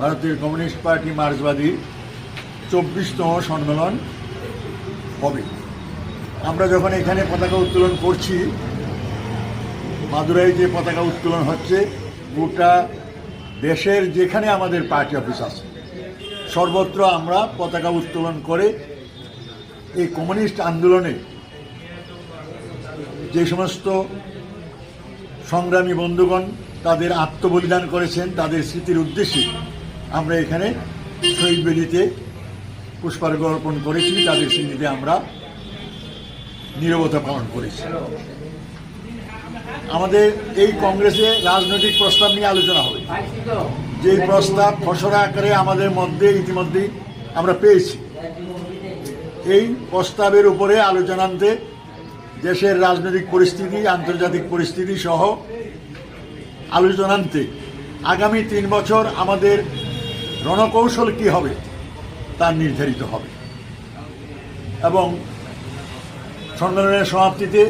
ভারতের communist party মার্ক্সবাদীর চব্বিশতম সম্মেলন হবে। আমরা যখন এখানে পতাকা উত্তোলন করছি মাদুরাই যে পতাকা উত্তোলন হচ্ছে, গোটা দেশের যেখানে আমাদের পার্টি অফিস আছে, সর্বত্র আমরা পতাকা উত্তোলন করে এই কমিউনিস্ট আন্দোলনে যে সমস্ত সংগ্রামী বন্ধুগণ তাদের আত্মবলিদান করেছেন, তাদের স্মৃতির উদ্দেশ্যে আমরা এখানে শহীদ বেদিতে পুষ্পার্ঘ অর্পণ করেছি, তাদের স্মৃতিতে আমরা নিরবতা পালন করেছি। আমাদের এই কংগ্রেসে রাজনৈতিক প্রস্তাব নিয়ে আলোচনা হবে। যে প্রস্তাব খসড়া আকারে আমাদের মধ্যে ইতিমধ্যেই আমরা পেয়েছি। এই প্রস্তাবের উপরে আলোচনান্তে দেশের রাজনৈতিক পরিস্থিতি, আন্তর্জাতিক পরিস্থিতি সহ আলোচনান্তে আগামী তিন বছর আমাদের রণকৌশল কি হবে তা নির্ধারিত হবে। এবং সম্মেলনের সমাপ্তিতে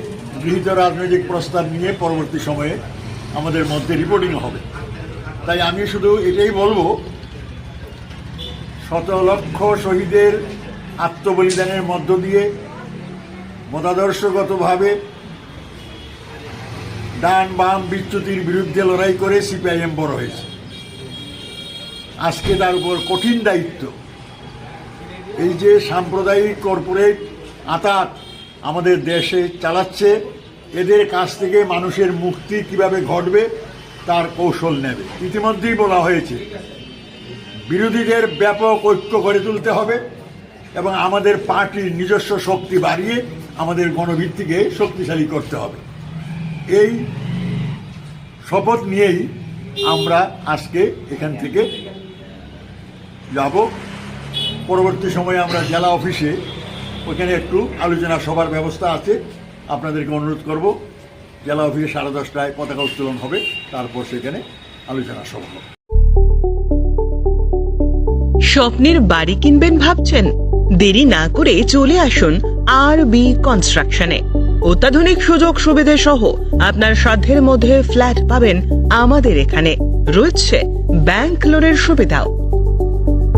গৃহীত রাজনৈতিক প্রস্তাব নিয়ে পরবর্তী সময়ে আমাদের মধ্যে রিপোর্টিং হবে। তাই আমি শুধু এটাই বলব, শত লক্ষ শহীদের আত্মবলিদানের মধ্য দিয়ে মতাদর্শগতভাবে ডান বাম বিচ্যুতির বিরুদ্ধে লড়াই করে সিপিআইএম বড় হয়েছে। আজকে তার উপর কঠিন দায়িত্ব। এই যে সাম্প্রদায়িক কর্পোরেট আতাত আমাদের দেশে চালাচ্ছে, এদের কাছ থেকে মানুষের মুক্তি কীভাবে ঘটবে তার কৌশল নেবে। ইতিমধ্যেই বলা হয়েছে, বিরোধীদের ব্যাপক ঐক্য গড়ে তুলতে হবে এবং আমাদের পার্টির নিজস্ব শক্তি বাড়িয়ে আমাদের গণভিত্তিকে শক্তিশালী করতে হবে। এই শপথ নিয়েই আমরা আজকে এখান থেকে যাব। পরবর্তী সময়ে আমরা জেলা অফিসে ওখানে একটু আলোচনা সভার ব্যবস্থা আছে। আপনাদেরকে অনুরোধ করব, জেলা অফিসে সাড়ে দশটায় পতাকা উত্তোলন হবে, তারপর সেখানে আলোচনা সভা হবে। স্বপ্নের বাড়ি কিনবেন ভাবছেন? দেরি না করে চলে আসুন আর বি কনস্ট্রাকশনে অত্যাধুনিক সুযোগ সুবিধে সহ আপনার সাধ্যের মধ্যে ফ্ল্যাট পাবেন আমাদের এখানে। রয়েছে ব্যাংক লোনের সুবিধাও।